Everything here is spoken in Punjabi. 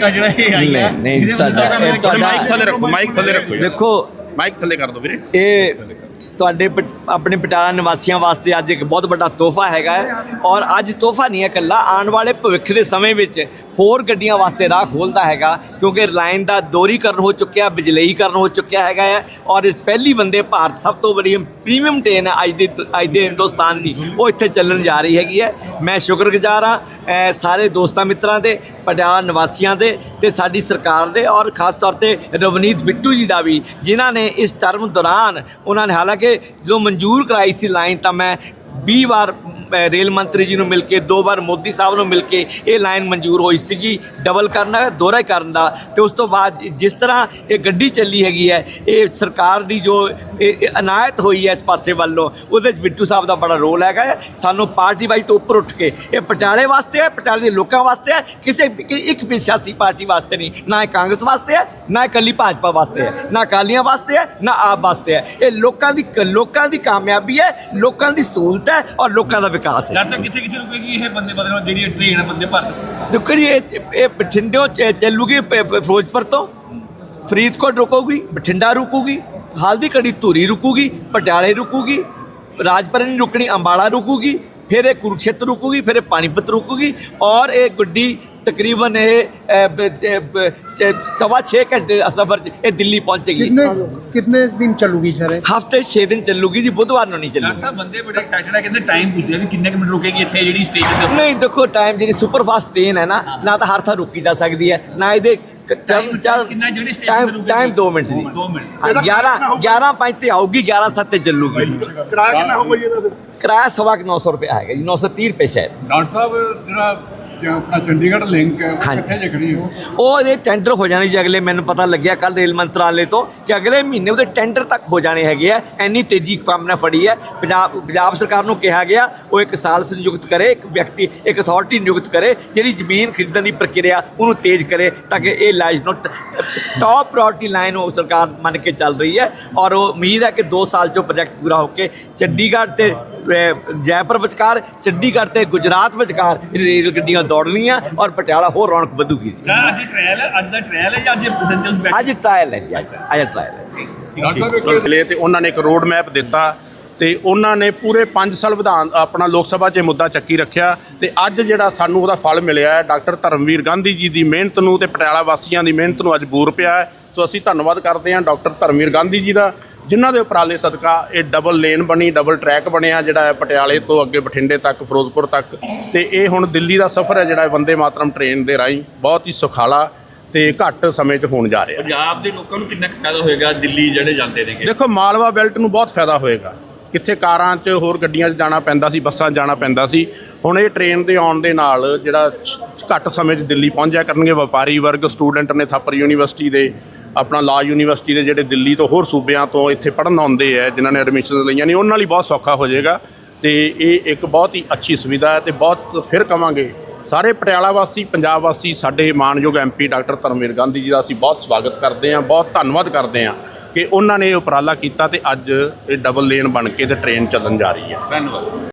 ਝਟਕਾ ਜਿਹੜਾ ਇਹ ਹੈ ਨਹੀਂ, ਨਹੀਂ, ਤੁਹਾਡਾ- ਮਾਈਕ ਥੱਲੇ ਰੱਖੋ ਮਾਈਕ ਥੱਲੇ ਰੱਖੋ। ਦੇਖੋ ਮਾਈਕ ਥੱਲੇ ਕਰ ਦਿਓ ਵੀਰੇ ਇਹ ਤੁਹਾਡੇ ਪਟ- ਆਪਣੇ ਪਟਿਆਲਾ ਨਿਵਾਸੀਆਂ ਵਾਸਤੇ ਅੱਜ ਇੱਕ ਬਹੁਤ ਵੱਡਾ ਤੋਹਫਾ ਹੈਗਾ ਹੈ। ਔਰ ਅੱਜ ਤੋਹਫਾ ਨਹੀਂ ਹੈ ਇਕੱਲਾ, ਆਉਣ ਵਾਲੇ ਭਵਿੱਖ ਦੇ ਸਮੇਂ ਵਿੱਚ ਹੋਰ ਗੱਡੀਆਂ ਵਾਸਤੇ ਰਾਹ ਖੋਲਦਾ ਹੈਗਾ, ਕਿਉਂਕਿ ਲਾਈਨ ਦਾ ਦੋਰੀਕਰਨ ਹੋ ਚੁੱਕਿਆ ਬਿਜਲਈਕਰਨ ਹੋ ਚੁੱਕਿਆ ਹੈਗਾ ਹੈ। ਔਰ ਪਹਿਲੀ ਵੰਦੇ ਭਾਰਤ, ਸਭ ਤੋਂ ਬੜੀ ਪ੍ਰੀਮੀਅਮ ਟ੍ਰੇਨ ਹੈ ਅੱਜ ਦੇ ਅੱਜ ਦੇ ਹਿੰਦੁਸਤਾਨ ਦੀ। ਉਹ ਇੱਥੇ ਚੱਲਣ ਜਾ ਰਹੀ ਹੈਗੀ ਹੈ। ਮੈਂ ਸ਼ੁਕਰਗੁਜ਼ਾਰ ਹਾਂ ਸਾਰੇ ਦੋਸਤਾਂ ਮਿੱਤਰਾਂ ਦੇ, ਪਟਿਆਲਾ ਨਿਵਾਸੀਆਂ ਦੇ ਤੇ ਸਾਡੀ ਸਰਕਾਰ ਦੇ ਔਰ ਖਾਸ ਤੌਰ ਤੇ ਰਵਨੀਤ ਬਿੱਟੂ ਜੀ ਦਾ ਵੀ, ਜਿਨ੍ਹਾਂ ਨੇ ਇਸ ਟਰਮ ਦੌਰਾਨ, ਉਹਨਾਂ ਨੇ ਹਾਲਾਂਕਿ ਜੋ ਮਨਜ਼ੂਰ ਕਰਾਈ ਸੀ ਲਾਈਨ ਤਾਂ ਮੈਂ 20 ਵਾਰ ਅਹ, ਰੇਲ ਮੰਤਰੀ ਜੀ ਨੂੰ ਮਿਲ ਕੇ, ਦੋ ਵਾਰ ਮੋਦੀ ਸਾਹਿਬ ਨੂੰ ਮਿਲ ਕੇ ਇਹ ਲਾਈਨ ਮਨਜ਼ੂਰ ਹੋਈ ਸੀਗੀ ਡਬਲ ਕਰਨਾ ਦੋਹਰਾ ਕਰਨ ਦਾ ਤੇ ਉਸ ਤੋਂ ਬਾਅਦ ਜਿਸ ਤਰ੍ਹਾਂ ਇਹ ਗੱਡੀ ਚੱਲੀ ਹੈਗੀ ਹੈ, ਇਹ ਸਰਕਾਰ ਦੀ ਜੋ ਇਹ ਇਹ ਅਨਾਇਤ ਹੋਈ ਹੈ ਇਸ ਪਾਸੇ ਵੱਲੋਂ, ਉਹਦੇ ਵਿੱਚ ਬਿੱਟੂ ਸਾਹਿਬ ਦਾ ਬੜਾ ਰੋਲ ਹੈਗਾ ਹੈ। ਸਾਨੂੰ ਪਾਰਟੀ ਵਾਈਜ਼ ਤੋਂ ਉੱਪਰ ਉੱਠ ਕੇ, ਇਹ ਪਟਿਆਲੇ ਵਾਸਤੇ ਹੈ, ਪਟਿਆਲੇ ਦੇ ਲੋਕਾਂ ਵਾਸਤੇ ਹੈ, ਕਿਸੇ ਇੱਕ ਵੀ ਸਿਆਸੀ ਪਾਰਟੀ ਵਾਸਤੇ ਨਹੀਂ, ਨਾ ਇਹ ਕਾਂਗਰਸ ਵਾਸਤੇ ਹੈ, ਨਾ ਇਕੱਲੀ ਭਾਜਪਾ ਵਾਸਤੇ ਹੈ, ਨਾ ਅਕਾਲੀਆਂ ਵਾਸਤੇ ਹੈ, ਨਾ ਆਪ ਵਾਸਤੇ ਹੈ ਇਹ ਲੋਕਾਂ ਦੀ ਲੋਕਾਂ ਦੀ ਕਾਮਯਾਬੀ ਹੈ, ਲੋਕਾਂ ਦੀ ਸਹੂਲਤ ਹੈ ਔਰ ਲੋਕਾਂ ਦਾ ਵਿਕਾਸ ਹੈ। ਡਾਕਟਰ ਸਾਹਿਬ ਕਿੱਥੇ ਕਿੱਥੇ ਰੁਕੇਗੀ ਇਹ ਬੰਦੇ ਬਦਲਣ ਜਿਹੜੀ ਇਹ ਟ੍ਰੇਨ ਹੈ ਬੰਦੇ ਭਾਰਤ ਦੇਖੋ ਜੀ ਇਹ ਇਹ ਬਠਿੰਡਿਓਂ ਚ- ਚੱਲੂਗੀ ਪ- ਪ- ਫਿਰੋਜ਼ਪੁਰ ਤੋਂ। ਫਰੀਦਕੋਟ ਰੁਕੂਗੀ ਬਠਿੰਡਾ ਰੁਕੂਗੀ ਹਲਦੀ ਕੜੀ ਧੂਰੀ ਰੁਕੂਗੀ ਪਟਿਆਲੇ ਰੁਕੂਗੀ ਰਾਜਪੁਰਾ ਨਹੀਂ ਰੁਕਣੀ ਅੰਬਾਲਾ ਰੁਕੂਗੀ ਫਿਰ ਇਹ ਕੁਰੂਕਸ਼ੇਤਰ ਰੁਕੂਗੀ ਫਿਰ ਇਹ ਪਾਣੀਪਤ ਰੁਕੂਗੀ ਔਰ ਇਹ ਗੱਡੀ ਤਕਰੀਬਨ ਇਹ ਅ, ਬ- ਅ, ਬ- ਚ- ਸਵਾ 6 ਘੰਟੇ ਦਾ ਸਫ਼ਰ ਚ ਇਹ ਦਿੱਲੀ ਪਹੁੰਚੇਗੀ कितने कितने दिन चलूगी सर ये? ਹਫਤੇ 6 ਦਿਨ ਚੱਲੂਗੀ ਜੀ ਬੁੱਧਵਾਰ ਨੂੰ ਨਹੀਂ ਡਾਕਟਰ ਚੱਲੂਗੀ ਸਾਹਿਬ ਬੰਦੇ ਬੜੇ ਐਕਸਾਈਟਡ ਹੈ ਕਹਿੰਦੇ ਟਾਈਮ ਪੁੱਛਿਆ ਵੀ ਕਿੰਨੇ ਕੁ ਮਿੰਟ ਰੁਕੇਗੀ ਇੱਥੇ ਜਿਹੜੀ ਸਟੇਸ਼ਨ ਤੇ ਨਹੀਂ ਦੇਖੋ ਟਾਈਮ ਜਿਹੜੀ ਸੁਪਰ ਫਾਸਟ ਟ੍ਰੇਨ ਹੈ ਨਾ ਨਾ ਤਾਂ ਹਰ ਥਾਂ ਰੁਕੀ ਜਾ ਸਕਦੀ ਹੈ ਨਾ ਇਹਦੇ ਟਾਈਮ ਕਿੰਨਾ ਜਿਹੜੀ station ਤੇ ਟਾਈਮ ਰੁਕੇਗੀ? ਟਾਈਮ 2 ਮਿੰਟ ਦੀ ਦੋ ਮਿੰਟ। ਹਾਂ, 11 11 5 ਤੇ ਆਊਗੀ 11 7 ਤੇ ਚੱਲੂਗੀ किराया कितना होगा ये तो ਕਿਰਾਇਆ ਸਵਾ ਕੁ 900 ਰੁਪਏ ਆਏਗਾ ਜੀ 930 ਰੁਪਏ ਸ਼ਾਇਦ ਡਾਕਟਰ ਸਾਹਿਬ ਜਿਹੜਾ ਜ- ਆਪਣਾ ਚੰਡੀਗੜ੍ਹ ਲਿੰਕ ਹੈ ਉਹ ਹਾਂਜੀ। ਕਿੱਥੇ ਜਖਣੀ ਹੈ? ਉਹ ਇਹਦੇ ਟੈਂਡਰ ਹੋ ਜਾਣੇ ਜੀ ਅਗਲੇ ਮੈਨੂੰ ਪਤਾ ਲੱਗਿਆ ਕੱਲ ਰੇਲ ਮੰਤਰਾਲੇ ਤੋਂ ਕਿ ਅਗਲੇ ਮਹੀਨੇ ਉਹਦੇ ਟੈਂਡਰ ਤੱਕ ਹੋ ਜਾਣੇ ਹੈਗੇ ਆ। ਇੰਨੀ ਤੇਜ਼ੀ ਕੰਮ ਨੇ ਫੜੀ ਹੈ। ਪੰਜਾਬ ਪੰਜਾਬ ਸਰਕਾਰ ਨੂੰ ਕਿਹਾ ਗਿਆ ਉਹ ਇੱਕ ਸਾਲ ਸੰਯੁਕਤ ਕਰੇ ਇੱਕ ਵਿਅਕਤੀ ਇੱਕ ਅਥਾਰਟੀ ਨਿਯੁਕਤ ਕਰੇ ਜਿਹੜੀ ਜ਼ਮੀਨ ਖਰੀਦਣ ਦੀ ਪ੍ਰਕਿਰਿਆ ਉਹਨੂੰ ਤੇਜ਼ ਕਰੇ ਤਾਂ ਕਿ ਇਹ lies not top priority line ਉਹ ਸਰਕਾਰ ਮੰਨ ਕੇ ਚੱਲ ਰਹੀ ਹੈ। ਔਰ ਉਹ ਉਮੀਦ ਹੈ ਕਿ 2 ਸਾਲ 'ਚੋਂ ਪ੍ਰੋਜੈਕਟ ਪੂਰਾ ਹੋ ਕੇ ਚੰਡੀਗੜ੍ਹ ਤੇ ਜੈਪੁਰ ਵਿਚਕਾਰ ਚੰਡੀਗੜ੍ਹ ਤੇ ਗੁਜਰਾਤ ਵਿਚਕਾਰ ਇਹ ਰੇਲ ਗੱਡੀਆਂ ਦੌੜਨੀਆਂ ਔਰ ਪਟਿਆਲਾ ਹੋਰ ਰੌਣਕ ਵਧੂਗੀ। ਜੀ ਅੱਜ ਟ੍ਰਾਇਲ ਹੈ ਅੱਜ ਦਾ ਟ੍ਰਾਇਲ ਹੈ ਜਾਂ ਅੱਜ ਪੈਸੇਂਜਰਸ ਬੈਠ? ਅੱਜ ਟ੍ਰਾਇਲ ਹੈ ਜੀ ਅੱਜ ਅੱਜ ਟ੍ਰਾਇਲ ਹੈ। ਡਾਕਟਰ ਸਾਹਿਬ ਇੱਕ ਮਿਲੇ ਤੇ ਉਹਨਾਂ ਨੇ ਇੱਕ ਰੋਡ ਮੈਪ ਦਿੱਤਾ ਤੇ ਉਹਨਾਂ ਨੇ ਪੂਰੇ 5 ਸਾਲ ਵਿਧਾਨ ਆਪਣਾ ਲੋਕ ਸਭਾ 'ਚ ਇਹ ਮੁੱਦਾ ਚੱਕੀ ਰੱਖਿਆ ਤੇ ਅੱਜ ਜਿਹੜਾ ਸਾਨੂੰ ਉਹਦਾ ਫਲ ਮਿਲਿਆ ਹੈ ਡਾਕਟਰ ਧਰਮਵੀਰ ਗਾਂਧੀ ਜੀ ਦੀ ਮਿਹਨਤ ਨੂੰ ਤੇ ਪਟਿਆਲਾ ਵਾਸੀਆਂ ਦੀ ਮਿਹਨਤ ਨੂੰ ਅੱਜ ਬੂਰ ਪਿਆ ਹੈ। ਸੋ ਅਸੀਂ ਧੰਨਵਾਦ ਕਰਦੇ ਹਾਂ ਡਾਕਟਰ ਧਰਮਵੀਰ ਗਾਂਧੀ ਜੀ ਦਾ ਜਿਨ੍ਹਾਂ ਦੇ ਉਪਰਾਲੇ ਸਦਕਾ ਇਹ ਡਬਲ ਲੇਨ ਬਣੀ ਡਬਲ ਟਰੈਕ ਬਣਿਆ ਜਿਹੜਾ ਹੈ ਪਟਿਆਲੇ ਤੋਂ ਅੱਗੇ ਬਠਿੰਡੇ ਤੱਕ ਫਿਰੋਜ਼ਪੁਰ ਤੱਕ। ਤੇ ਇਹ ਹੁਣ ਦਿੱਲੀ ਦਾ ਸਫ਼ਰ ਹੈ ਜਿਹੜਾ ਵੰਦੇ ਮਾਤਰਮ ਟ੍ਰੇਨ ਦੇ ਰਾਹੀਂ ਬਹੁਤ ਹੀ ਸੁਖਾਲਾ ਤੇ ਘੱਟ ਸਮੇਂ 'ਚ ਹੋਣ ਜਾ ਰਿਹਾ। ਪੰਜਾਬ ਦੇ ਲੋਕਾਂ ਨੂੰ ਕਿੰਨਾ ਫਾਇਦਾ ਹੋਏਗਾ ਦਿੱਲੀ ਜਿਹੜੇ ਜਾਂਦੇ ਨੇਗੇ? ਦੇਖੋ ਮਾਲਵਾ ਬੈਲਟ ਨੂੰ ਬਹੁਤ ਫਾਇਦਾ ਹੋਏਗਾ। ਕਿੱਥੇ ਕਾਰਾਂ 'ਚ ਹੋਰ ਗੱਡੀਆਂ 'ਚ ਜਾਣਾ ਪੈਂਦਾ ਸੀ ਬੱਸਾਂ 'ਚ ਜਾਣਾ ਪੈਂਦਾ ਸੀ। ਹੁਣ ਇਹ ਟ੍ਰੇਨ ਦੇ ਆਉਣ ਦੇ ਨਾਲ ਜਿਹੜਾ ਘੱਟ ਸਮੇਂ 'ਚ ਦਿੱਲੀ ਪਹੁੰਚ ਜਾ ਕਰਨਗੇ ਵਪਾਰੀ ਵਰਗ ਸਟੂਡੈਂਟ ਨੇ ਥਾਪਰ ਯੂਨੀਵਰਸਿਟੀ ਦੇ। ਆਪਣਾ ਲਾ ਯੂਨੀਵਰਸਿਟੀ ਦੇ ਜਿਹੜੇ ਦਿੱਲੀ ਤੋਂ ਹੋਰ ਸੂਬਿਆਂ ਤੋਂ ਇੱਥੇ ਪੜ੍ਹਨ ਆਉਂਦੇ ਆ, ਜਿਨ੍ਹਾਂ ਨੇ ਐਡਮਿਸ਼ਨ ਲਈਆਂ ਨੇ, ਉਹਨਾਂ ਲਈ ਬਹੁਤ ਸੌਖਾ ਹੋ ਜਾਏਗਾ। ਤੇ ਇਹ ਇੱਕ ਬਹੁਤ ਹੀ ਅੱਛੀ ਸੁਵਿਧਾ ਹੈ ਤੇ ਬਹੁਤ ਫਿਰ ਕਵਾਂਗੇ, ਸਾਰੇ ਪਟਿਆਲਾ ਵਾਸੀ, ਪੰਜਾਬ ਵਾਸੀ, ਸਾਡੇ ਮਾਨਯੋਗ ਐਮਪੀ ਡਾਕਟਰ ਧਰਮਵੀਰ ਗਾਂਧੀ ਜੀ ਦਾ ਅਸੀਂ ਬਹੁਤ ਸਵਾਗਤ ਕਰਦੇ ਹਾਂ, ਬਹੁਤ ਧੰਨਵਾਦ ਕਰਦੇ ਹਾਂ ਕਿ ਉਹਨਾਂ ਨੇ ਇਹ ਉਪਰਾਲਾ ਕੀਤਾ ਤੇ ਅੱਜ ਇਹ ਡਬਲ ਲੇਨ ਬਣ ਕੇ ਤੇ ਟ੍ਰੇਨ ਚੱਲਣ ਜਾ ਰਹੀ ਹੈ। ਧੰਨਵਾਦ।